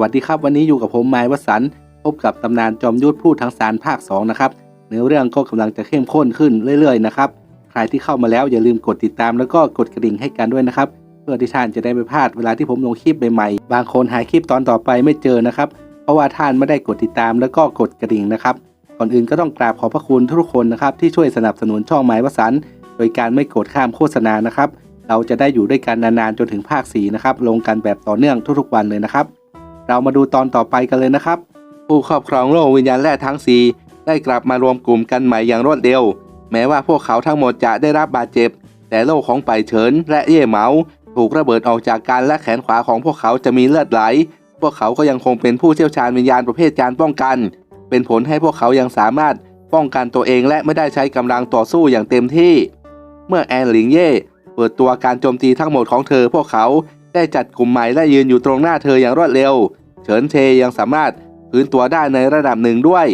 วัสดีครับวันนี้อยู่กับผมไม้วสันพบกับตำนานจอมยุทธพูดทั้งสารภาค 2 นะครับเนื้อเรื่องก็กำลังจะเข้มข้นขึ้นเรื่อยๆนะครับใครที่เข้ามาแล้วอย่าลืมกดติดตามแล้วก็กดกระดิ่งให้กันด้วยนะครับ เพื่อที่ท่านจะได้ไม่พลาดเวลาที่ผมลงคลิปใหม่ๆบางคนหาคลิปตอนต่อไปไม่เจอนะครับ เพราะว่าท่านไม่ได้กดติดตามแล้วก็กดกระดิ่งนะครับก่อนอื่นก็ต้องกราบขอบพระคุณทุกคนนะครับที่ช่วยสนับสนุนช่องไม้วสันโดยการไม่กดข้ามโฆษณานะครับ เราจะได้อยู่ด้วยกันนานๆจนถึงภาค4นะครับลงกันแบบต่อเนื่องทุกๆวันเลยนะครับ เรามาดูตอนต่อไปกันเลยนะครับ ผู้ครอบครองโลกวิญญาณแร่ทั้งสีได้กลับมารวมกลุ่มกันใหม่อย่างรวดเร็ว แม้ว่าพวกเขาทั้งหมดจะได้รับบาดเจ็บ แต่โลกของไปเฉินและเย่เหมา ถูกระเบิดออกจากการและแขนขวาของพวกเขาจะมีเลือดไหล พวกเขาก็ยังคงเป็นผู้เชี่ยวชาญวิญญาณประเภทการป้องกัน เป็นผลให้พวกเขายังสามารถป้องกันตัวเองและไม่ได้ใช้กำลังต่อสู้อย่างเต็มที่ เมื่อแอนหลิงเย่เปิดตัวการโจมตีทั้งหมดของเธอ พวกเขาได้จัดกลุ่มใหม่และยืนอยู่ตรงหน้าเธออย่างรวดเร็ว เฉินเทยังสามารถพื้นตัวได้ในระดับหนึ่งด้วย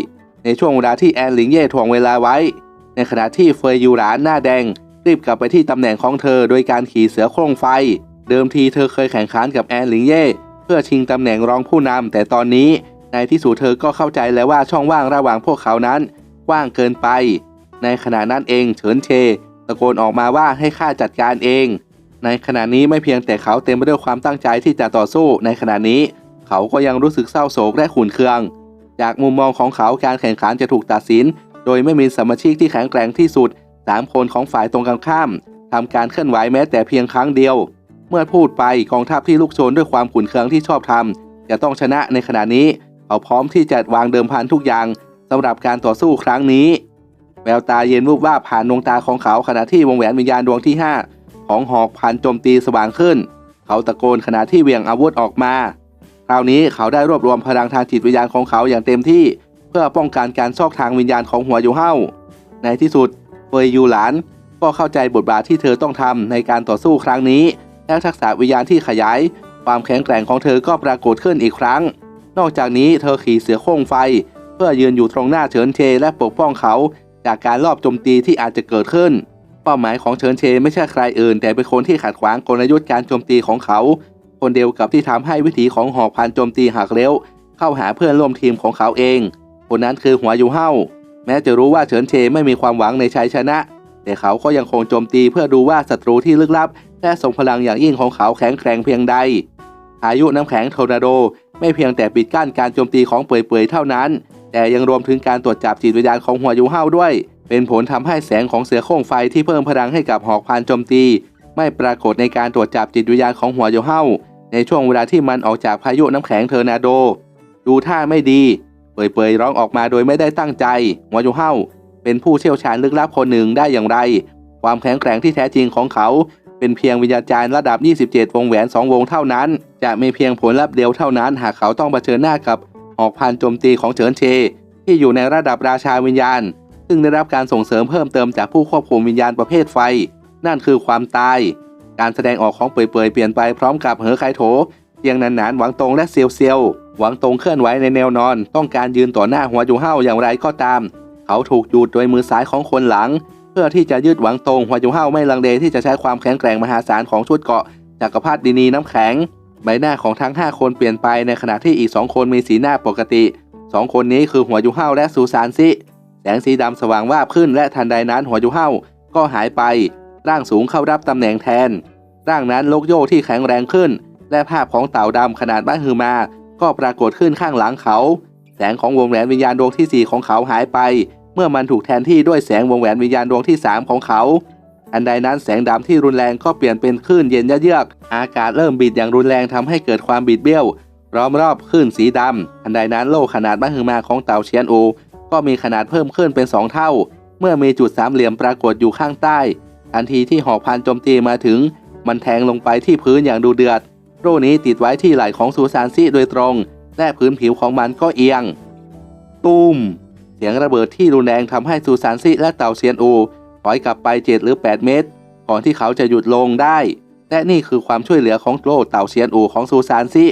ในช่วงเวลาที่แอนหลิงเย่ถ่วงเวลาไว้ ในขณะที่เฟยยูหลานหน้าแดง รีบกลับไปที่ตำแหน่งของเธอโดยการขี่เสือโคร่งไฟ เดิมทีเธอเคยแข่งขันกับแอนหลิงเย่เพื่อชิงตำแหน่งรองผู้นำแต่ตอนนี้ ในที่สุดเธอก็เข้าใจแล้วว่าช่องว่างระหว่างพวกเขานั้นกว้างเกินไป ในขณะนั้นเองเฉินเชตะโกนออกมาว่าให้ข้าจัดการเอง ในขณะนี้ไม่เพียงแต่เขาเต็มไปด้วยความตั้งใจที่จะต่อสู้ในขณะนี้ เขาก็ยังรู้สึกเศร้าโศกและขุ่นเคือง จากมุมมองของเขาการแข่งขันจะถูกตัดสิน โดยไม่มีสมาชิกที่แข็งแกร่งที่สุดสามคนของฝ่ายตรงกันข้ามทำการเคลื่อนไหวแม้แต่เพียงครั้งเดียว เมื่อพูดไปกองทัพที่ลุกโชนด้วยความขุ่นเคืองที่ชอบทำจะต้องชนะในขณะนี้ เขาพร้อมที่จะวางเดิมพันทุกอย่างสำหรับการต่อสู้ครั้งนี้ แววตาเย็นวูบว่าผ่านดวงตาของเขาขณะที่วงแหวนวิญญาณดวงที่ 5 ของหอกพันโจมตีสว่างขึ้น เขาตะโกนขณะที่เหวี่ยงอาวุธออกมา คราวนี้เขาได้รวบรวมพลังทางจิตวิญญาณของเขาอย่างเต็มที่ เพื่อป้องกันการซอกทางวิญญาณของหัวยูเฮาในที่สุดเฟยยูหลานก็เข้าใจบทบาทที่เธอต้องทำในการต่อสู้ครั้งนี้ และทักษะวิญญาณที่ขยาย ความแข็งแกร่งของเธอก็ปรากฏขึ้นอีกครั้ง นอกจากนี้เธอขี่เสือโครงไฟ เพื่อยืนอยู่ตรงหน้าเฉินเชและปกป้องเขา จากการลอบโจมตีที่อาจจะเกิดขึ้น เป้าหมายของเฉินเชไม่ใช่ใครอื่น แต่เป็นคนที่ขัดขวางกลยุทธ์การโจมตีของเขา คนเดียวกับที่ทำให้วิถีของหอกพันโจมตีหักเลี้ยวเข้าหาเพื่อนร่วมทีมของเขาเอง คนนั้นคือหัวยูเฮาแม้จะรู้ว่าเฉินเชไม่มีความหวังในชัยชนะ แต่เขาก็ยังคงโจมตีเพื่อดูว่าศัตรูที่ลึกลับและทรงพลังอย่างยิ่งของเขาแข็งแกร่งเพียงใด อายุน้ำแข็งทอร์นาโด ไม่เพียงแต่ปิดกั้นการโจมตีของเปื่อยๆเท่านั้น แต่ยังรวมถึงการตรวจจับจิตวิญญาณของหัวยูเฮาด้วย เป็นผลทำให้แสงของเสือโครงไฟที่เพิ่มพลังให้กับหอกพานโจมตี ไม่ปรากฏในการตรวจจับจิตวิญญาณของหัวยูเฮา ในช่วงเวลาที่มันออกจากพายุน้ำแข็งเทอร์นาโด ดูท่าไม่ดี เปื่อยๆร้องออกมาโดยไม่ได้ตั้งใจหัวยูเฮาเป็นผู้เชี่ยวชาญลึกลับคนหนึ่งได้อย่างไร ความแข็งแกร่งที่แท้จริงของเขา เป็นเพียงวิญญาจารย์ระดับ 27 วงแหวน 2 วงเท่านั้น จะมีเพียงผลลัพธ์เดียวเท่านั้น หากเขาต้องเผชิญหน้ากับหอกพันโจมตีของเฉินเช ที่อยู่ในระดับราชาวิญญาณ ซึ่งได้รับการส่งเสริมเพิ่มเติมจากผู้ควบคุมวิญญาณประเภทไฟ นั่นคือความตาย การแสดงออกของเปื่อยๆเปลี่ยนไปพร้อมกับเหอไคโถเตียงนันหนานหวังตรงและเซียวเซียวหวังตรงเคลื่อนไหวในแนวนอน ต้องการยืนต่อหน้าหัวจูเฮาอย่างไรก็ตาม เขาถูกจูดโดยมือซ้ายของคนหลัง เพื่อที่จะยืดหวังตรงหัวจูเฮาไม่ลังเลที่จะใช้ความแข็งแกร่งมหาศาลของชุดเกาะจักรพรรดินีน้ำแข็ง ใบหน้าของทั้ง 5 คนเปลี่ยนไปในขณะที่อีก 2 คนมีสีหน้าปกติ 2 คนนี้คือหัวยูเฮาและซูซานซิแสงสีดำสว่างวาบขึ้นและทันใดนั้นหัวยูเฮาก็หายไป ร่างสูงเข้ารับตำแหน่งแทน ร่างนั้นลกโยที่แข็งแรงขึ้น และภาพของเต่าดำขนาดบ้าฮือมา ก็ปรากฏขึ้นข้างหลังเขา แสงของวงแหวนวิญญาณดวงที่ 4 ของเขาหายไป เมื่อมันถูกแทนที่ด้วยแสงวงแหวนวิญญาณดวงที่ 3 ของเขา อันใดนั้นแสงดำที่รุนแรงก็เปลี่ยนเป็นคลื่นเย็นเยือก อากาศเริ่มบิดอย่างรุนแรงทำให้เกิดความบิดเบี้ยวล้อมรอบคลื่นสีดำอันใดนั้นโลกขนาดมหึมาของเต่าเชียนโอ ก็มีขนาดเพิ่มขึ้นเป็น 2 เท่า เมื่อมีจุดสามเหลี่ยมปรากฏอยู่ข้างใต้ ทันทีที่หอกพันโจมตีมาถึง มันแทงลงไปที่พื้นอย่างดูเดือดโร่นี้ติดไว้ที่ไหล่ของซูซานซี่โดยตรง และพื้นผิวของมันก็เอียงตุ้มเสียงระเบิดที่รุนแรงทำให้ซูซานซี่และเต่าเซียนอูถอยกลับไป7หรือ 8 เมตร ก่อนที่เขาจะหยุดลงได้ และนี่คือความช่วยเหลือของโลเต่าเซียนอูของซูซานซี่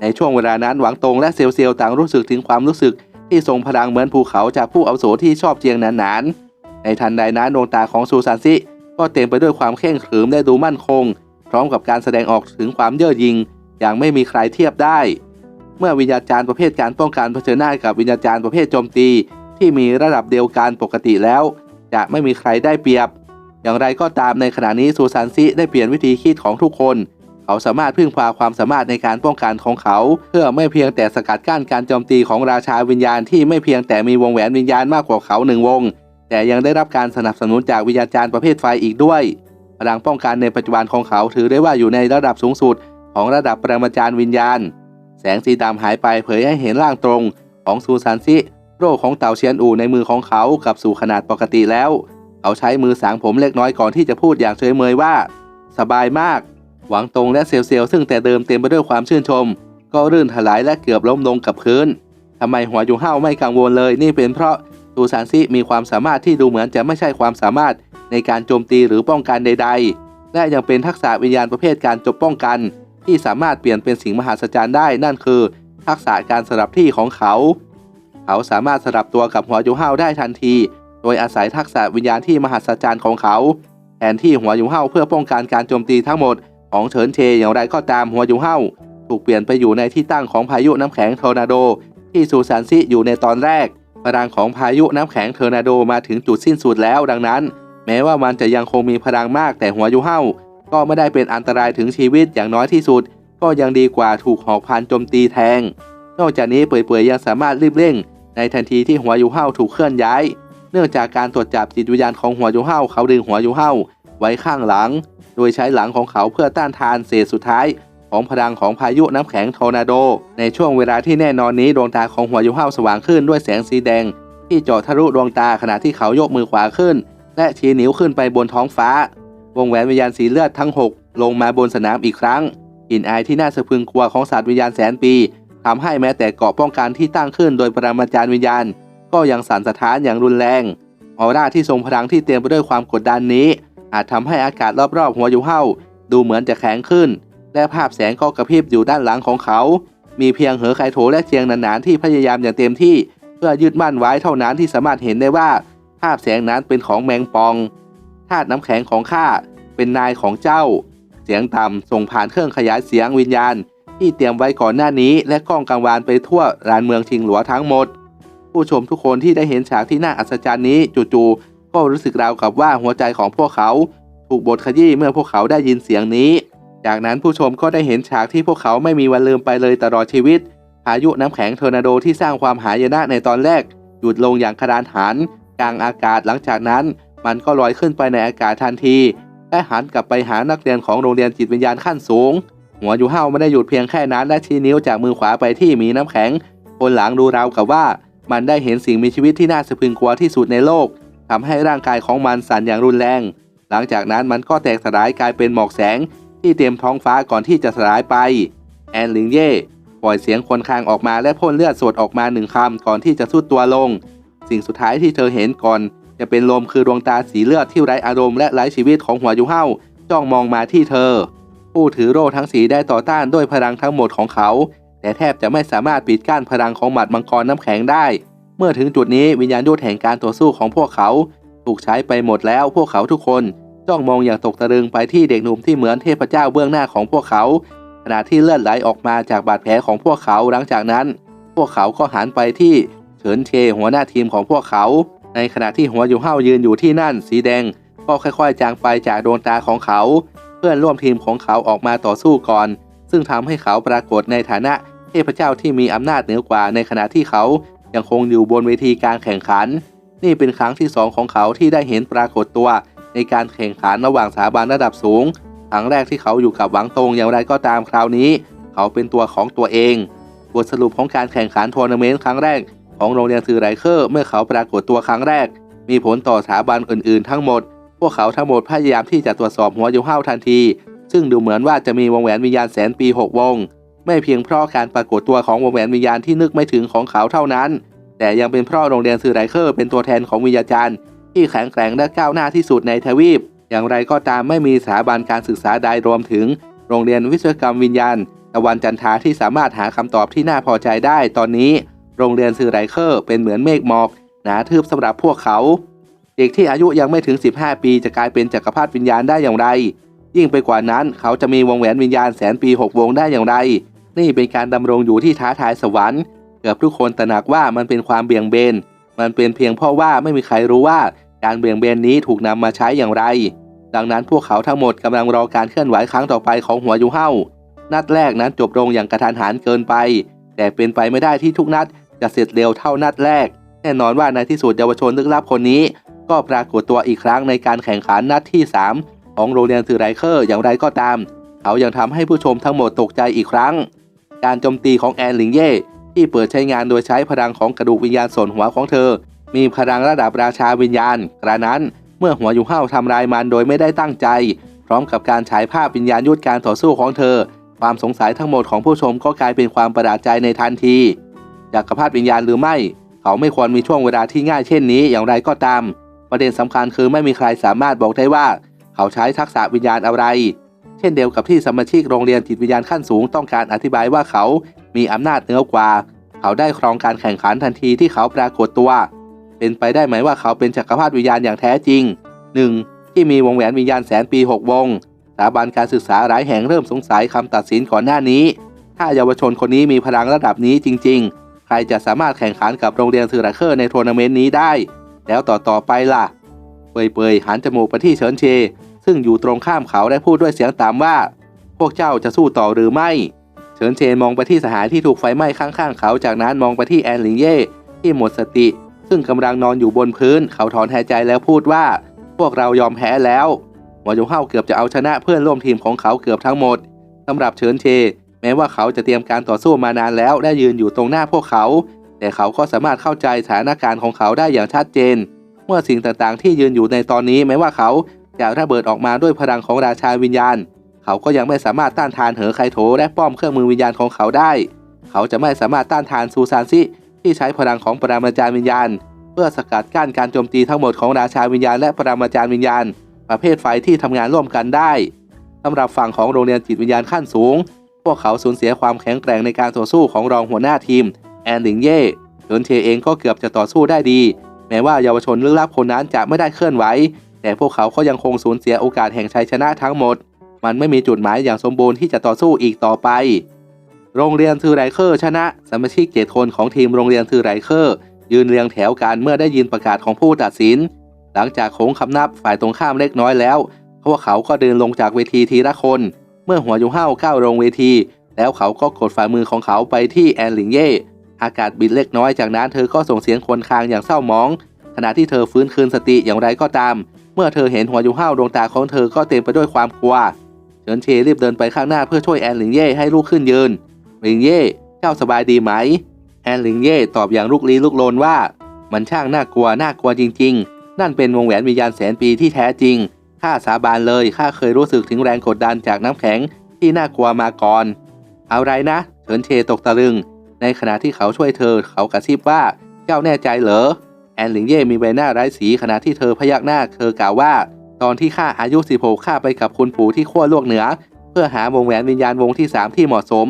ในช่วงเวลานั้นหวังตงและเซียวเซียวต่างรู้สึกถึงความรู้สึกที่ทรงพลังเหมือนภูเขาจากผู้อาวุโสที่ชอบเจียงหนานๆในทันใดนั้นดวงตาของซูซานซิ ก็เต็มไปด้วยความเข่งขรึมและดูมั่นคง พร้อมกับการแสดงออกถึงความเย่อหยิ่งอย่างไม่มีใครเทียบได้ เมื่อวิญญาจารย์ประเภทการป้องกันเผชิญหน้ากับวิญญาจารย์ประเภทโจมตี ที่มีระดับเดียวกันปกติแล้ว จะไม่มีใครได้เปรียบ อย่างไรก็ตามในขณะนี้ซูซานซิได้เปลี่ยนวิธีคิดของทุกคน เขาสามารถพึ่งพาความสามารถในการป้องกันของเขา เพื่อไม่เพียงแต่สกัดกั้นการโจมตีของราชาวิญญาณที่ไม่เพียงแต่มีวงแหวนวิญญาณมากกว่าเขาหนึ่งวง แต่ยังได้รับการสนับสนุนจากวิญญาจารย์ประเภทไฟอีกด้วยพลังป้องกันในปัจจุบันของเขาถือได้ว่าอยู่ในระดับสูงสุด ของระดับปรมาจารย์วิญญาณ แสงสีดำหายไปเผยให้เห็นร่างตรง ของซูซานซิโรคของเต่าเชียนอูในมือของเขากลับสู่ขนาดปกติแล้ว เขาใช้มือสางผมเล็กน้อยก่อนที่จะพูดอย่างเฉยเมยว่า สบายมาก หวังตรงและเซลเซลซึ่งแต่เดิมเต็มไปด้วยความชื่นชม ก็รื่นถลายและเกือบล้มลงกับพื้นทำไมหัวอยู่ห้าวไม่กังวลเลย นี่เป็นเพราะ ซูซานซิมีความสามารถที่ดูเหมือนจะไม่ใช่ความสามารถในการโจมตีหรือป้องกันใด ๆ และยังเป็นทักษะวิญญาณประเภทการจบป้องกัน ที่สามารถเปลี่ยนเป็นสิ่งมหัศจรรย์ได้นั่นคือ ทักษะการสลับที่ของเขา เขาสามารถสลับตัวกับหัวยูห้าได้ทันที โดยอาศัยทักษะวิญญาณที่มหัศจรรย์ของเขาแทนที่หัวยูห้าเพื่อป้องกันการโจมตีทั้งหมดของเฉินเชอย่างไรก็ตามหัวยูห้าถูกเปลี่ยนไปอยู่ในที่ตั้งของพายุน้ำแข็งทอร์นาโด ที่ซูซานซิอยู่ในตอนแรก พลังของพายุน้ำแข็งเทอร์นาโดมาถึงจุดสิ้นสุดแล้ว ดังนั้น แม้ว่ามันจะยังคงมีพลังมากแต่หัวยูห้าก็ไม่ได้เป็นอันตรายถึงชีวิตอย่างน้อยที่สุด ก็ยังดีกว่าถูกหอกพันโจมตีแทง นอกจากนี้เปื่อยๆยังสามารถรีบเร่ง ในทันทีที่หัวยูเฮาถูกเคลื่อนย้าย เนื่องจากการตรวจจับจิตวิญญาณของหัวยูเฮาเขาดึงหัวยูเฮาไว้ข้างหลัง โดยใช้หลังของเขาเพื่อต้านทานเศษสุดท้าย ของพลังของพายุน้ำแข็งทอร์นาโด ในช่วงเวลาที่แน่นอนนี้ดวงตาของหัวยูเฮาสว่างขึ้นด้วยแสงสีแดง ที่เจาะทะลุดวงตาขณะที่เขายกมือขวาขึ้น และชี้นิ้วขึ้นไปบนท้องฟ้า วงแหวนวิญญาณสีเลือดทั้ง 6 ลงมาบนสนามอีกครั้งกลิ่นอายที่น่าสะพรึงกลัวของศาสตร์วิญญาณแสนปีทำให้แม้แต่เกาะป้องกันที่ตั้งขึ้นโดยปรมาจารย์วิญญาณ ก็ยังสั่นสะท้านอย่างรุนแรงออร่าที่ทรงพลังที่เต็มไปด้วยความกดดันนี้ อาจทำให้อากาศรอบๆหัวยูเฮาดูเหมือนจะแข็งขึ้น และภาพแสงก็กระพริบอยู่ด้านหลังของเขา มีเพียงเหอไคโถและเจียงหนานๆที่พยายามอย่างเต็มที่ เพื่อยึดมั่นไว้เท่านั้นที่สามารถเห็นได้ว่า ภาพแสงนั้นเป็นของแมงปองธาตุน้ำแข็งของข้าเป็นนายของเจ้า เสียงต่ำส่งผ่านเครื่องขยายเสียงวิญญาณ ที่เตรียมไว้ก่อนหน้านี้ และกล้องกังวานไปทั่วลานเมืองชิงหลัวทั้งหมด ผู้ชมทุกคนที่ได้เห็นฉากที่น่าอัศจรรย์นี้จู่ๆก็รู้สึกราวกับว่าหัวใจของพวกเขา ถูกบดขยี้เมื่อพวกเขาได้ยินเสียงนี้ จากนั้นผู้ชมก็ได้เห็นฉากที่พวกเขาไม่มีวันลืมไปเลยตลอดชีวิต พายุน้ำแข็งทอร์นาโดที่สร้างความหายนะในตอนแรก หยุดลงอย่างครานหัน กลางอากาศหลังจากนั้น มันก็ลอยขึ้นไปในอากาศทันที และหันกลับไปหานักเรียนของโรงเรียนจิตวิญญาณขั้นสูง หัวยูเฮาไม่ได้หยุดเพียงแค่นั้นและชี้นิ้วจากมือขวาไปที่มีน้ำแข็งคนหลังดูราวกับว่า มันได้เห็นสิ่งมีชีวิตที่น่าสะพรึงกลัวที่สุดในโลกทำให้ร่างกายของมันสั่นอย่างรุนแรง หลังจากนั้นมันก็แตกสลายกลายเป็นหมอกแสง ที่เต็มท้องฟ้าก่อนที่จะสลายไป แอนลิงเย่ปล่อยเสียงคนคางออกมาและพ่นเลือดสดออกมาหนึ่งคำก่อนที่จะสุดตัวลง สิ่งสุดท้ายที่เธอเห็นก่อน จะเป็นลมคือดวงตาสีเลือดที่ไร้อารมณ์และไร้ชีวิตของหัวยูเฮาจ้องมองมาที่เธอ ผู้ถือโล่ทั้งสีได้ต่อต้านด้วยพลังทั้งหมดของเขา แต่แทบจะไม่สามารถปิดกั้นพลังของหมัดมังกรน้ำแข็งได้ เมื่อถึงจุดนี้วิญญาณยุทธแห่งการต่อสู้ของพวกเขา ถูกใช้ไปหมดแล้วพวกเขาทุกคน จ้องมองอย่างตกตะลึงไปที่เด็กหนุ่มที่เหมือนเทพเจ้าเบื้องหน้าของพวกเขา ขณะที่เลือดไหลออกมาจากบาดแผลของพวกเขาหลังจากนั้น พวกเขาก็หันไปที่เฉินเชหัวหน้าทีมของพวกเขา ในขณะที่หัวอยู่เฮายืนอยู่ที่นั่น สีแดง ก็ค่อยๆ จางไปจากดวงตาของเขา เพื่อนร่วมทีมของเขาออกมาต่อสู้ก่อน ซึ่งทำให้เขาปรากฏในฐานะเทพเจ้าที่มีอำนาจเหนือกว่าในขณะที่เขายังคงอยู่บนเวทีการแข่งขัน นี่เป็นครั้งที่สองของเขาที่ได้เห็นปรากฏตัว ในการแข่งขันระหว่างสถาบันระดับสูงครั้งแรกที่เขาอยู่กับหวังตงอย่างไรก็ตามคราวนี้ เขาเป็นตัวของตัวเอง บทสรุปของการแข่งขันทัวร์นาเมนต์ครั้งแรก ของโรงเรียนซือไรเคอร์เมื่อเขาปรากฏตัวครั้งแรก มีผลต่อสถาบันอื่น ๆ ทั้งหมด พวกเขาทั้งหมดพยายามที่จะตรวจสอบหัวยูเฮาทันที ซึ่งดูเหมือนว่าจะมีวงแหวนวิญญาณแสนปีหกวง ไม่เพียงเพราะการปรากฏตัวของวงแหวนวิญญาณที่นึกไม่ถึงของเขาเท่านั้น แต่ยังเป็นเพราะโรงเรียนซือไรเคอร์เป็นตัวแทนของวิญญาจารย์ ที่แข็งแกร่งและก้าวหน้าที่สุดในทวีป อย่างไรก็ตามไม่มีสถาบันการศึกษาใดรวมถึง โรงเรียนวิศวกรรมวิญญาณตะวันจันทาที่สามารถหาคำตอบที่น่าพอใจได้ตอนนี้ โรงเรียนซือไรเคอร์เป็นเหมือนเมฆหมอกหนาทึบสำหรับพวกเขา เด็กที่อายุยังไม่ถึง 15 ปีจะกลายเป็นจักรพรรดิวิญญาณได้อย่างไร ยิ่งไปกว่านั้นเขาจะมีวงแหวนวิญญาณแสนปีหกวงได้อย่างไร นี่เป็นการดำรงอยู่ที่ท้าทายสวรรค์เกือบทุกคนตระหนักว่ามันเป็นความเบี่ยงเบน มันเป็นเพียงเพราะว่าไม่มีใครรู้ว่า การเบี่ยงเบนนี้ถูกนำมาใช้อย่างไร ดังนั้นพวกเขาทั้งหมดกำลังรอการเคลื่อนไหวครั้งต่อไปของหัวยูเฮานัดแรกนั้นจบลงอย่างกระทันหันเกินไป แต่เป็นไปไม่ได้ที่ทุกนัดจะเสร็จเร็วเท่านัดแรก แน่นอนว่าในที่สุดเยาวชนลึกลับคนนี้ ก็ปรากฏตัวอีกครั้งในการแข่งขันนัดที่ 3 ของโรงเรียนซือไรเคอร์อย่างไรก็ตาม เขายังทำให้ผู้ชมทั้งหมดตกใจอีกครั้ง การโจมตีของแอนหลิงเย่ที่เปิดใช้งานโดยใช้พลังของกระดูกวิญญาณส่วนหัวของเธอ มีพลังระดับราชาวิญญาณ กระนั้นเมื่อหัวยูเฮาทำลายมันโดยไม่ได้ตั้งใจ พร้อมกับการฉายภาพวิญญาณยุทธการต่อสู้ของเธอ ความสงสัยทั้งหมดของผู้ชมก็กลายเป็นความประหลาดใจในทันทีจักรพรรดิวิญญาณหรือไม่ เขาไม่ควรมีช่วงเวลาที่ง่ายเช่นนี้อย่างไรก็ตาม ประเด็นสำคัญคือไม่มีใครสามารถบอกได้ว่า เขาใช้ทักษะวิญญาณอะไร เช่นเดียวกับที่สมาชิกโรงเรียนจิตวิญญาณขั้นสูงต้องการอธิบายว่าเขามีอำนาจเหนือกว่า เขาได้ครองการแข่งขันทันทีที่เขาปรากฏตัว เป็นไปได้ไหมว่าเขาเป็นจักรพรรดิวิญญาณอย่างแท้จริง 1. ที่มีวงแหวนวิญญาณแสนปี 6 วงสถาบันการศึกษาหลายแห่งเริ่มสงสัยคำตัดสินก่อนหน้านี้ ถ้าเยาวชนคนนี้มีพลังระดับนี้จริง ๆ ใครจะสามารถแข่งขันกับโรงเรียนซือราเคอร์ในทัวร์นาเมนต์นี้ได้ แล้วต่อต่อไปล่ะ เปยๆหันจมูกไปที่เฉินเช ซึ่งอยู่ตรงข้ามเขาได้พูดด้วยเสียงต่ำว่า พวกเจ้าจะสู้ต่อหรือไม่เฉินเชมองไปที่สหายที่ถูกไฟไหม้ข้างๆเขาจากนั้นมองไปที่แอนหลิงเย่ที่หมดสติ ซึ่งกำลังนอนอยู่บนพื้น เขาถอนหายใจแล้วพูดว่า พวกเรายอมแพ้แล้วหัวจงเฮาเกือบจะเอาชนะเพื่อนร่วมทีมของเขาเกือบทั้งหมดสำหรับเฉินเช แม้ว่าเขาจะเตรียมการต่อสู้มานานแล้วและยืนอยู่ตรงหน้าพวกเขา แต่เขาก็สามารถเข้าใจสถานการณ์ของเขาได้อย่างชัดเจน เมื่อสิ่งต่างๆ ที่ยืนอยู่ในตอนนี้แม้ว่าเขาจะระเบิดออกมาด้วยพลังของราชาวิญญาณ เขาก็ยังไม่สามารถต้านทานเหอไคโถและป้อมเครื่องมือวิญญาณของเขาได้ เขาจะไม่สามารถต้านทานซูซานซิ ที่ใช้พลังของปรามาจารย์วิญญาณ เพื่อสกัดกั้นการโจมตีทั้งหมดของราชาวิญญาณและปรามาจารย์วิญญาณ ประเภทไฟที่ทำงานร่วมกันได้สำหรับฝั่งของโรงเรียนจิตวิญญาณขั้นสูง พวกเขาสูญเสียความแข็งแกร่งในการต่อสู้ของรองหัวหน้าทีม แอนหลิงเย่เฉินเชเองก็เกือบจะต่อสู้ได้ดี แม้ว่าเยาวชนลึกลับคนนั้นจะไม่ได้เคลื่อนไหว แต่พวกเขาก็ยังคงสูญเสียโอกาสแห่งชัยชนะทั้งหมด มันไม่มีจุดหมายอย่างสมบูรณ์ที่จะต่อสู้อีกต่อไป โรงเรียนทือไรเคอร์ชนะ สมาชิกเจ็ดคนของทีมโรงเรียนทือไรเคอร์ ยืนเรียงแถวกันเมื่อได้ยินประกาศของผู้ตัดสิน หลังจากโค้งคำนับฝ่ายตรงข้ามเล็กน้อยแล้ว พวกเขาก็เดินลงจากเวทีทีละคน เมื่อหัวยูเฮาก้าวลงเวที แล้วเขาก็กดฝ่ามือของเขาไปที่แอนหลิงเย่อากาศบิดเล็กน้อยจากนั้นเธอก็ส่งเสียงครวรคางอย่างเศร้าหมอง ขณะที่เธอฟื้นคืนสติอย่างไรก็ตาม เมื่อเธอเห็นหัวยูเฮาดวงตาของเธอก็เต็มไปด้วยความกลัวเฉินเชรีบเดินไปข้างหน้าเพื่อช่วยแอนหลิงเย่ให้ลุกขึ้นยืน ลิงเย่เจ้าสบายดีไหม แอนลิงเย่ตอบอย่างลุกลี้ลุกลนว่า มันช่างน่ากลัวน่ากลัวจริง ๆ นั่นเป็นวงแหวนวิญญาณแสนปีที่แท้จริงข้าสาบานเลยข้าเคยรู้สึกถึงแรงกดดันจากน้ำแข็งที่น่ากลัวมาก่อน เอะไรนะ เฉินเชตกตะลึง ในขณะที่เขาช่วยเธอ เขากระซิบว่า เจ้าแน่ใจเหรอ แอนหลิงเย่มีใบหน้าไร้สีขณะที่เธอพยักหน้า เธอกล่าวว่า ตอนที่ข้าอายุ 16ข้าไปกับคุณปู่ที่ขั้วโลกเหนือ เพื่อหาวงแหวนวิญญาณวงที่ 3 ที่เหมาะสม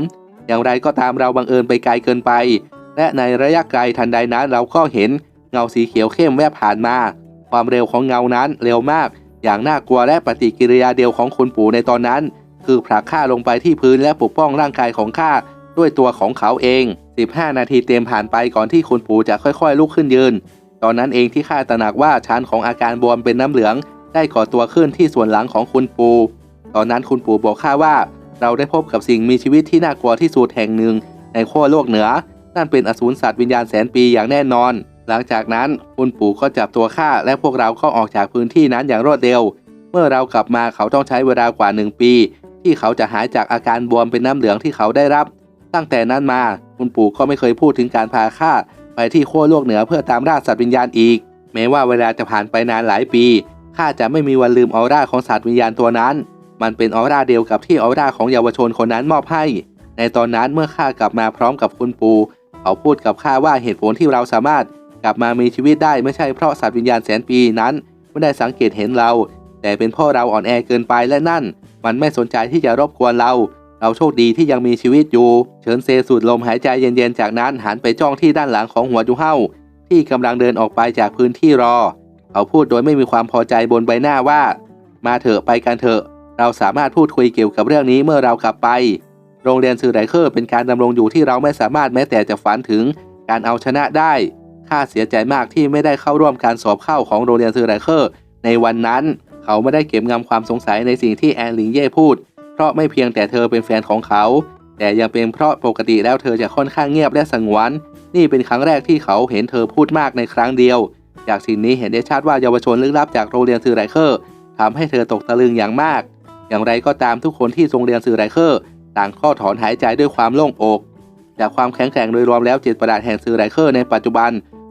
อย่างไรก็ตามเราบังเอิญไปไกลเกินไป และในระยะไกลทันใดนั้นเราก็เห็นเงาสีเขียวเข้มแวบผ่านมา ความเร็วของเงานั้นเร็วมาก อย่างน่ากลัวและปฏิกิริยาเดียวของคุณปู่ในตอนนั้น คือผลักข้าลงไปที่พื้นและปกป้องร่างกายของข้าด้วยตัวของเขาเอง 15 นาทีเต็มผ่านไปก่อนที่คุณปู่จะค่อยๆ ลุกขึ้นยืน ตอนนั้นเองที่ข้าตระหนักว่าชั้นของอาการบวมเป็นน้ำเหลือง ได้ก่อตัวขึ้นที่ส่วนหลังของคุณปู่ตอนนั้นคุณปู่บอกข้าว่า เราได้พบกับสิ่งมีชีวิตที่น่ากลัวที่สุดแห่งหนึ่ง ในขั้วโลกเหนือ นั่นเป็นอสูรสัตว์วิญญาณแสนปีอย่างแน่นอน หลังจากนั้นคุณปู่ก็จับตัวข้าและพวกเราก็ออกจากพื้นที่นั้นอย่างรวดเร็ว เมื่อเรากลับมาเขาต้องใช้เวลากว่าหนึ่งปี ที่เขาจะหายจากอาการบวมเป็นน้ำเหลืองที่เขาได้รับ ตั้งแต่นั้นมาคุณปู่ก็ไม่เคยพูดถึงการพาข้าไปที่ขั้วโลกเหนือเพื่อตามล่าสัตว์วิญญาณอีก แม้ว่าเวลาจะผ่านไปนานหลายปีข้าจะไม่มีวันลืมออร่าของสัตว์วิญญาณตัวนั้น มันเป็นออร่าเดียวกับที่ออร่าของเยาวชนคนนั้นมอบให้ ในตอนนั้นเมื่อข้ากลับมาพร้อมกับคุณปู เขาพูดกับข้าว่าเหตุผลที่เราสามารถกลับมามีชีวิตได้ไม่ใช่เพราะสัตว์วิญญาณแสนปีนั้น ไม่ได้สังเกตเห็นเรา แต่เป็นเพราะเราอ่อนแอเกินไปและนั่น มันไม่สนใจที่จะรบกวนเรา เราโชคดีที่ยังมีชีวิตอยู่ เฉินเซสูดลมหายใจเย็นๆจากนั้นหันไปจ้องที่ด้านหลังของหัวจูเฮาที่กำลังเดินออกไปจากพื้นที่รอ เขาพูดโดยไม่มีความพอใจบนใบหน้าว่า มาเถอะไปกันเถอะ เราสามารถพูดคุยเกี่ยวกับเรื่องนี้เมื่อเรากลับไป โรงเรียนซือไรเคอร์เป็นการดำรงอยู่ที่เราไม่สามารถแม้แต่จะฝันถึงการเอาชนะได้ข้าเสียใจมากที่ไม่ได้เข้าร่วมการสอบเข้าของโรงเรียนซือไรเคอร์ ในวันนั้น เขาไม่ได้เก็บงำความสงสัยในสิ่งที่แอนลิงเย่พูด เพราะไม่เพียงแต่เธอเป็นแฟนของเขา แต่ยังเป็นเพราะปกติแล้วเธอจะค่อนข้างเงียบและสงวน นี่เป็นครั้งแรกที่เขาเห็นเธอพูดมากในครั้งเดียว จากสิ่งนี้เห็นได้ชัดว่าเยาวชนลึกลับจากโรงเรียนซือไรเคอร์ทำให้เธอตกตะลึงอย่างมาก อย่างไรก็ตามทุกคนที่โรงเรียนซือไรเคอร์ ต่างก็ถอนหายใจด้วยความโล่งอก จากความแข็งแกร่งโดยรวมแล้วจิตประดาษแห่งซือไรเคอร์ในปัจจุบัน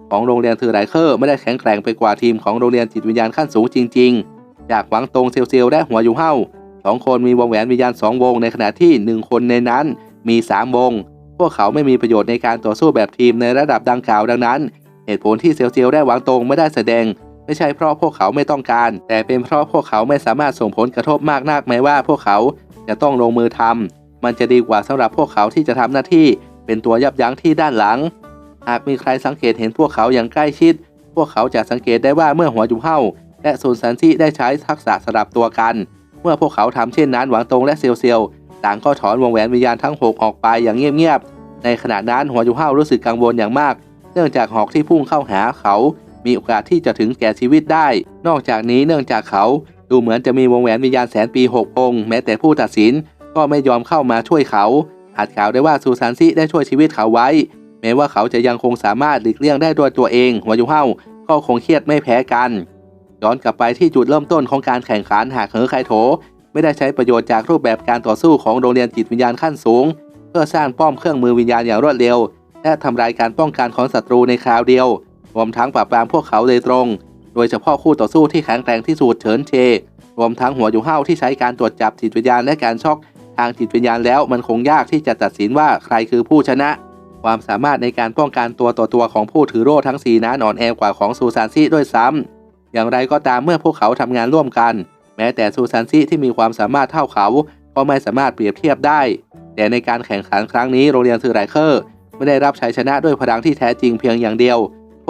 ของโรงเรียนซือไรเคอร์ไม่ได้แข็งแกร่งไปกว่าทีมของโรงเรียนจิตวิญญาณขั้นสูงจริง ๆ จากหวังตรงเซียวเซียวและหัวยูเฮาสองคนมีวงแหวนวิญญาณสองวงในขณะที่หนึ่งคนในนั้นมีสามวง พวกเขาไม่มีประโยชน์ในการต่อสู้แบบทีมในระดับดังกล่าวดังนั้น เหตุผลที่เซียวเซียวและหวังตรงไม่ได้แสดง ไม่ใช่เพราะพวกเขาไม่ต้องการ แต่เป็นเพราะพวกเขาไม่สามารถส่งผลกระทบมากนักแม้ว่าพวกเขาจะต้องลงมือทำมันจะดีกว่าสำหรับพวกเขาที่จะทำหน้าที่ เป็นตัวยับยั้งที่ด้านหลัง หากมีใครสังเกตเห็นพวกเขาอย่างใกล้ชิด พวกเขาจะสังเกตได้ว่าเมื่อหัวจุเฮาและซูนซันซี่ได้ใช้ทักษะสลับตัวกัน เมื่อพวกเขาทำเช่นนั้นหวังตรงและเซียวเซียวต่างก็ถอนวงแหวนวิญญาณทั้งหกออกไปอย่างเงียบๆในขณะนั้นหัวจุเฮารู้สึกกังวลอย่างมาก เนื่องจากหอกที่พุ่งเข้าหาเขา มีโอกาสที่จะถึงแก่ชีวิตได้ นอกจากนี้เนื่องจากเขาดูเหมือนจะมีวงแหวนวิญญาณแสนปีหกองค์แม้แต่ผู้ตัดสินก็ไม่ยอมเข้ามาช่วยเขาอาจกล่าวได้ว่าซูซานซิได้ช่วยชีวิตเขาไว้ แม้ว่าเขาจะยังคงสามารถหลีกเลี่ยงได้ด้วยตัวเองหัวยูเฮาก็คงเครียดไม่แพ้กันย้อนกลับไปที่จุดเริ่มต้นของการแข่งขันหากเหอไคโถ ไม่ได้ใช้ประโยชน์จากรูปแบบการต่อสู้ของโรงเรียนจิตวิญญาณขั้นสูง เพื่อสร้างป้อมเครื่องมือวิญญาณอย่างรวดเร็ว และทำลายการป้องกันของศัตรูในคราวเดียว วมทั้งปราบปรามพวกเขาโดยตรง โดยเฉพาะคู่ต่อสู้ที่แข็งแกร่งที่สุดเฉินเช รวมทั้งหัวยูเฮาที่ใช้การตรวจจับจิตวิญญาณและการช็อกทางจิตวิญญาณแล้วมันคงยากที่จะตัดสินว่าใครคือผู้ชนะ ความสามารถในการป้องกันตัวต่อตัวของผู้ถือโล่ทั้ง4นั้นอ่อนแอกว่าของซูซานซี่ด้วยซ้ำอย่างไรก็ตามเมื่อพวกเขาทำงานร่วมกัน แม้แต่ซูซานซี่ที่มีความสามารถเท่าเขาก็ไม่สามารถเปรียบเทียบได้ แต่ในการแข่งขันครั้งนี้โรงเรียนซือไรเคอร์ ไม่ได้รับชัยชนะด้วยพลังที่แท้จริงเพียงอย่างเดียว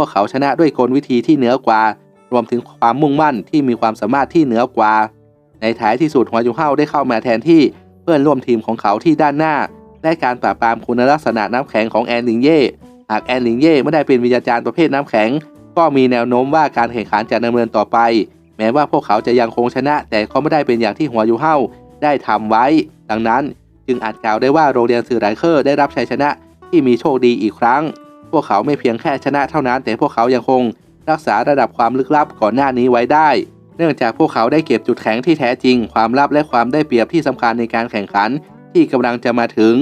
วกเขาชนะด้วยกลวิธีที่เหนือกว่า รวมถึงความมุ่งมั่นที่มีความสามารถที่เหนือกว่า ในท้ายที่สุดหัวยูเฮาได้เข้ามาแทนที่เพื่อนร่วมทีมของเขาที่ด้านหน้า และการปราบปรามคุณลักษณะน้ำแข็งของแอนลิงเย่หากแอนลิงเย่ไม่ได้เป็นวิญญาจารย์ประเภทน้ำแข็ง ก็มีแนวโน้มว่าการแข่งขันจะดำเนินต่อไป แม้ว่าพวกเขาจะยังคงชนะ แต่ก็ไม่ได้เป็นอย่างที่หัวยูเฮาได้ทำไว้ ดังนั้น จึงอาจกล่าวได้ว่าโรงเรียนสื่อไรเคอร์ได้รับชัยชนะที่มีโชคดีอีกครั้ง พวกเขาไม่เพียงแค่ชนะเท่านั้น แต่พวกเขายังคง รักษาระดับความลึกลับก่อนหน้านี้ไว้ได้ เนื่องจากพวกเขาได้เก็บจุดแข็งที่แท้จริง ความลับและความได้เปรียบที่สำคัญในการแข่งขันที่กำลังจะมาถึง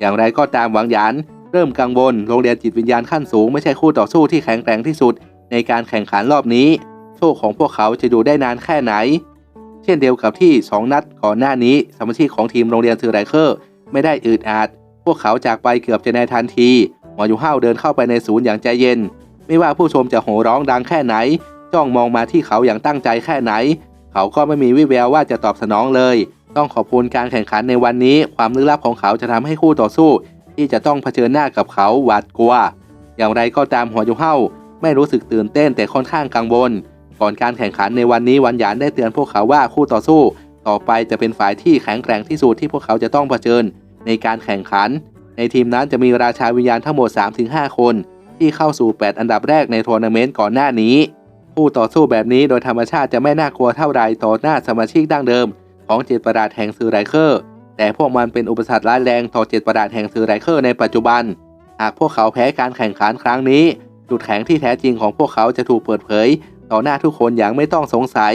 อย่างไรก็ตามหวังหยาน เริ่มกังวลโรงเรียนจิตวิญญาณขั้นสูงไม่ใช่คู่ต่อสู้ที่แข็งแกร่งที่สุด ในการแข่งขันรอบนี้ โชคของพวกเขาจะอยู่ได้นานแค่ไหน เช่นเดียวกับที่ 2 นัดก่อนหน้านี้สมาชิกของทีมโรงเรียนซือไรเคอร์ ไม่ได้อืดอาดพวกเขาจากไปเกือบจะในทันที หมอยูเฮาเดินเข้าไปในศูนย์อย่างใจเย็น ไม่ว่าผู้ชมจะโห่ร้องดังแค่ไหน จ้องมองมาที่เขาอย่างตั้งใจแค่ไหน เขาก็ไม่มีวิแววว่าจะตอบสนองเลย ต้องขอบคุณการแข่งขันในวันนี้ ความลึกลับของเขาจะทำให้คู่ต่อสู้ ที่จะต้องเผชิญหน้ากับเขาหวาดกลัว อย่างไรก็ตามหัวยูเฮาไม่รู้สึกตื่นเต้นแต่ค่อนข้างกังวล ก่อนการแข่งขันในวันนี้วันหยานได้เตือนพวกเขาว่าคู่ต่อสู้ ต่อไปจะเป็นฝ่ายที่แข็งแกร่งที่สุดที่พวกเขาจะต้องเผชิญในการแข่งขัน ในทีมนั้นจะมีราชาวิญญาณทั้งหมด 3-5 คน ที่เข้าสู่ 8 อันดับแรกในทัวร์นาเมนต์ก่อนหน้านี้ ผู้ต่อสู้แบบนี้โดยธรรมชาติจะไม่น่ากลัวเท่าไรต่อหน้าสมาชิกดั้งเดิม ของเจ็ดประดาษแห่งซือไรเคอร์ แต่พวกมันเป็นอุปสรรคร้ายแรงต่อเจ็ดประดาษแห่งซือไรเคอร์ในปัจจุบัน หากพวกเขาแพ้การแข่งขันครั้งนี้ จุดแข็งที่แท้จริงของพวกเขาจะถูกเปิดเผย ต่อหน้าทุกคนอย่างไม่ต้องสงสัย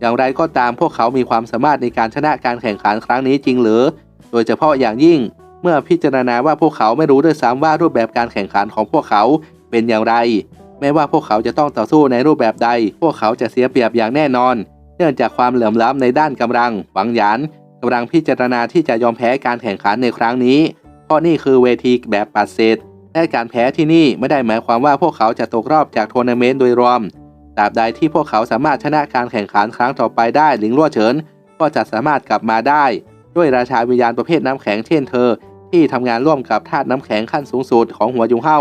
อย่างไรก็ตามพวกเขามีความสามารถในการชนะการแข่งขันครั้งนี้จริงหรือ โดยเฉพาะอย่างยิ่ง เมื่อพิจารณาว่าพวกเขาไม่รู้ด้วยซ้ำว่ารูปแบบการแข่งขันของพวกเขาเป็นอย่างไร ไม่ว่าพวกเขาจะต้องต่อสู้ในรูปแบบใด พวกเขาจะเสียเปรียบอย่างแน่นอน เนื่องจากความเหลื่อมล้ำในด้านกำลังหวังหยานกำลังพิจารณาที่จะยอมแพ้การแข่งขันในครั้งนี้ เพราะนี่คือเวทีแบบปัดเศษและการแพ้ที่นี่ไม่ได้หมายความว่าพวกเขาจะตกรอบจากทัวร์นาเมนต์โดยรวมตราบใดที่พวกเขาสามารถชนะการแข่งขันครั้งต่อไปได้หลิงลั่วเฉิน ก็จะสามารถกลับมาได้ ด้วยราชาวิญญาณประเภทน้ำแข็งเช่นเธอ ที่ทำงานร่วมกับธาตุน้ำแข็งขั้นสูงสุดของหัวยุงเฮา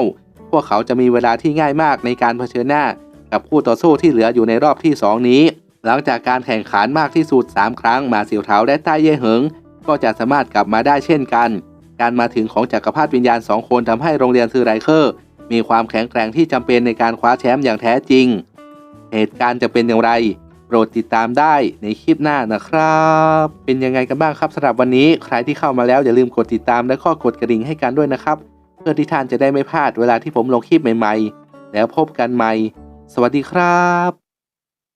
พวกเขาจะมีเวลาที่ง่ายมากในการเผชิญหน้า กับคู่ต่อสู้ที่เหลืออยู่ในรอบที่ 2 นี้ หลังจากการแข่งขันมากที่สุด 3 ครั้งมาเสี่ยวเทาและใต้เย่เหิง ก็จะสามารถกลับมาได้เช่นกัน การมาถึงของจักรพรรดิวิญญาณสองคนทำให้โรงเรียนซือไรเคอร์ มีความแข็งแกร่งที่จำเป็นในการคว้าแชมป์อย่างแท้จริง เหตุการณ์จะเป็นอย่างไร โปรดติดตามได้ในคลิปหน้านะครับ เป็นยังไงกันบ้างครับสำหรับวันนี้ใครที่เข้ามาแล้วอย่าลืมกดติดตามและก็กดกระดิ่งให้กันด้วยนะครับ เพื่อที่ท่านจะได้ไม่พลาดเวลาที่ผมลงคลิปใหม่ ๆ แล้วพบกันใหม่ สวัสดีครับ